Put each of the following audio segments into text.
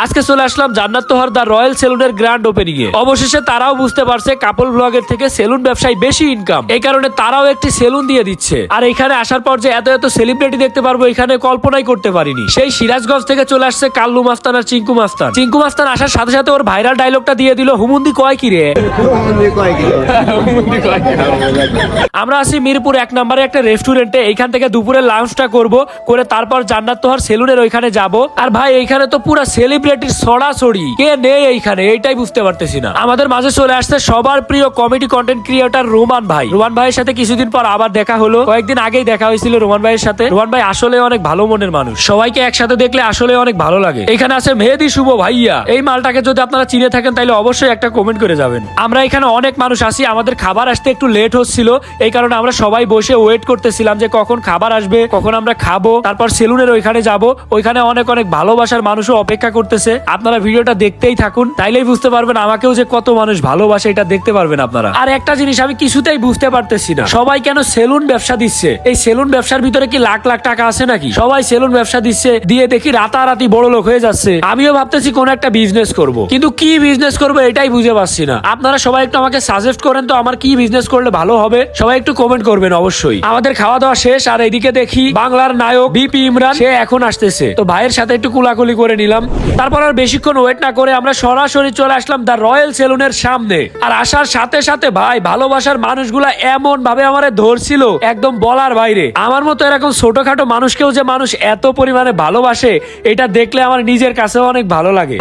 আজকে চলে আসলাম জান্নাত তোহার দা রয়্যাল সেলুনের গ্র্যান্ড ওপেনিং এ অবশেষে তারাও বুঝতে পারছে কাপল ব্লগের থেকে সেলুন ব্যবসায় বেশি ইনকাম এই কারণে তারাও একটি সেলুন দিয়ে দিচ্ছে। আর এখানে আসার পর যে এত এত সেলিব্রিটি দেখতে পারব, এখানে কল্পনাই করতে পারিনি। সেই সিরাজগঞ্জ থেকে চলে আসছে কাল্লু মাস্তান আর চিঙ্কু মাস্তান। চিঙ্কু মাস্তান আসার সাথে সাথে ওর ভাইরাল ডায়লগটা দিয়ে দিল, হুমুন্দি কয় কি রে? আমরা আছি মিরপুর এক নম্বরে একটা রেস্টুরেন্টে এইখান থেকে দুপুরে লাঞ্চটা করব, করে তারপর জান্নাত তোহার সেলুনের ওইখানে যাব। আর ভাই, এইখানে তো পুরো সেলিব্রিটির ছড়াছড়ি কে নেই এইখানে, এইটাই বুঝতে পারতেছি না। আমাদের মাঝে চলে আসছে সবার প্রিয় কমেডি কন্টেন্ট ক্রিয়েটার রোমান ভাই। রোমান ভাইয়ের সাথে কিছুদিন পর আবার দেখা হলো। কয়েকদিন আগেই দেখা হয়েছিল রোমান ভাইয়ের সাথে। রোমান ভাই আসলে অনেক ভালো মনের মানুষ। সবাইকে একসাথে দেখলে আসলে অনেক ভালো লাগে। এখানে আছে মেহেদি শুভ ভাইয়া। এই মালটাকে যদি আপনারা চিনে থাকেন, তাহলে অবশ্যই একটা কমেন্ট করে যাবেন। আমরা এখানে অনেক মানুষ আসি আমাদের খাবার আসতে একটু লেট হচ্ছিল। এই কারণে আমরা সবাই বসে ওয়েট করতেছিলাম যে কখন খাবার আসবে, কখন আমরা খাব। তারপর সেলুনের ওইখানে যাব। ওইখানে অনেক অনেক ভালোবাসার মানুষও অপেক্ষা করতেছে আপনারা ভিডিওটা দেখতেই থাকুন, তাইলেই বুঝতে পারবেন আমাকেও যে কত মানুষ ভালোবাসে, এটা দেখতে পারবেন আপনারা। আর একটা জিনিস আমি কিছুতেই বুঝতে পারতেছি না। সবাই কেন সেলুন ব্যবসা দিচ্ছে? এই সেলুন ব্যবসার ভিতরে কি লাখ লাখ টাকা আছে নাকি? সবাই সেলুন ব্যবসা দিচ্ছে, দিয়ে দেখি রাতারাতি বড় লোক হয়ে যাচ্ছে। আমিও ভাবতেছি কোন একটা বিজনেস করব। কিন্তু কি বিজনেস করব এটাই বুঝে পাচ্ছি না। আপনারা সবাই একটু আমাকে সাজেস্ট করেন তো আমার কি বিজনেস করলে ভালো হবে? সবাই একটু কমেন্ট করবেন অবশ্যই। আমাদের খাওয়া দাওয়া শেষ, আর এদিকে দেখি বাংলার নায়ক বিপি ইমরান সে এখন আসতেছে। তো ভাইয়ের সাথে একটু কুলাকুলি করে নিলাম। তারপর আর বেশিক্ষণ ওয়েট না করে আমরা সরাসরি চলে আসলাম দ্য রয়্যাল সেলুনের সামনে। আর আসার সাথে সাথে ভাই, ভালোবাসার মানুষগুলা এমন ভাবে আমার ধরছিল, একদম বলার বাইরে। আমার মতো এরকম ছোটখাটো মানুষকেও যে মানুষ এত পরিমাণে ভালোবাসে, এটা দেখলে আমার নিজের কাছেও অনেক ভালো লাগে।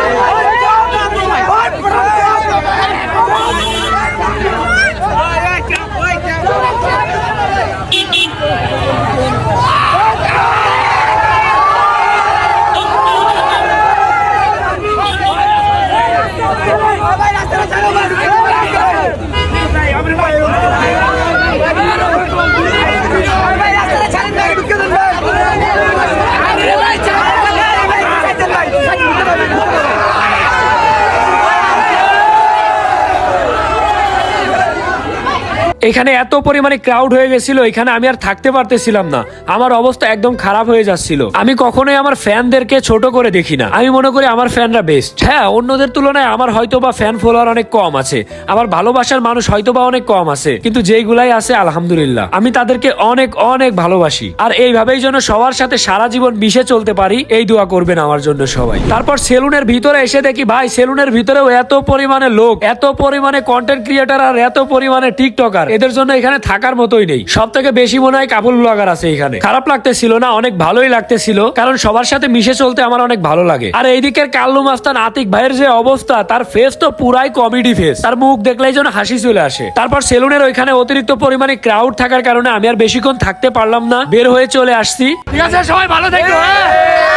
এখানে এত পরিমাণে ক্রাউড হয়ে গেছিল, এখানে আমি আর থাকতে পারতেছিলাম না। আমার অবস্থা একদম খারাপ হয়ে যাচ্ছিল। আমি কখনোই আমার ফ্যানদেরকে ছোট করে দেখি না। আমি মনে করি আমার ফ্যানরা বেস্ট হ্যাঁ অন্যদের তুলনায় আমার হয়তো বা ফ্যান ফলোয়ার অনেক কম আছে। আমার ভালোবাসার মানুষ হয়তো বা অনেক কম আছে। কিন্তু যেইগুলাই আছে, আলহামদুলিল্লাহ। আমি তাদেরকে অনেক অনেক ভালোবাসি। আর এইভাবেই যেন সবার সাথে সারা জীবন মিশে চলতে পারি, এই দোয়া করবেন আমার জন্য সবাই। তারপর সেলুনের ভিতরে এসে দেখি, ভাই, সেলুনের ভিতরেও এত পরিমাণে লোক, এত পরিমাণে কন্টেন্ট ক্রিয়েটার আর এত পরিমাণে টিকটকার এদের জন্য এখানে থাকার মতোই নেই। সব থেকে বেশি মনে হয় কাপড় ব্লগার আছে এখানে। খারাপ লাগতেছিল না অনেক ভালোই লাগতেছিল কারণ সবার সাথে মিশে চলতে আমার অনেক ভালো লাগে। আর এইদিকের কাল্লু মাস্তান আতিক ভাইয়ের যে অবস্থা তার ফেস তো পুরাই কমেডি ফেস তার মুখ দেখলেই যেন হাসি চলে আসে। তারপর সেলুনের ওইখানে অতিরিক্ত পরিমাণে ক্রাউড থাকার কারণে আমি আর বেশিক্ষণ থাকতে পারলাম না। বের হয়ে চলে আসছি। ঠিক আছে সবাই ভালো থাকো হ্যাঁ? বাই ঠিক আছে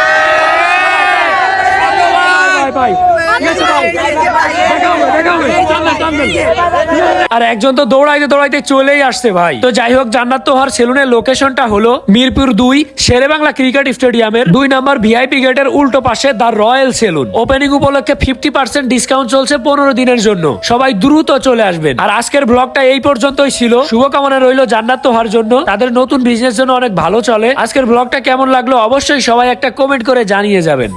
ভাই। আর একজন তো দৌড়াইতে দৌড়াইতে চলেই আসছে ভাই। তো যাই হোক, জান্নাত তোহার সেলুনের লোকেশনটা হলো মিরপুর দুই, শেরে বাংলা ক্রিকেট স্টেডিয়ামের দুই নম্বর ভিআইপি গেটের উল্টো পাশে দা রয়্যাল সেলুন ওপেনিং উপলক্ষে ফিফটি পার্সেন্ট ডিসকাউন্ট চলছে পনেরো দিনের জন্য। সবাই দ্রুত চলে আসবেন। আর আজকের ব্লগটা এই পর্যন্তই ছিল। শুভকামনা রইল জান্নাত তোহার জন্য। তাদের নতুন বিজনেস জন্য অনেক ভালো চলে। আজকের ব্লগটা কেমন লাগল অবশ্যই সবাই একটা কমেন্ট করে জানিয়ে যাবেন।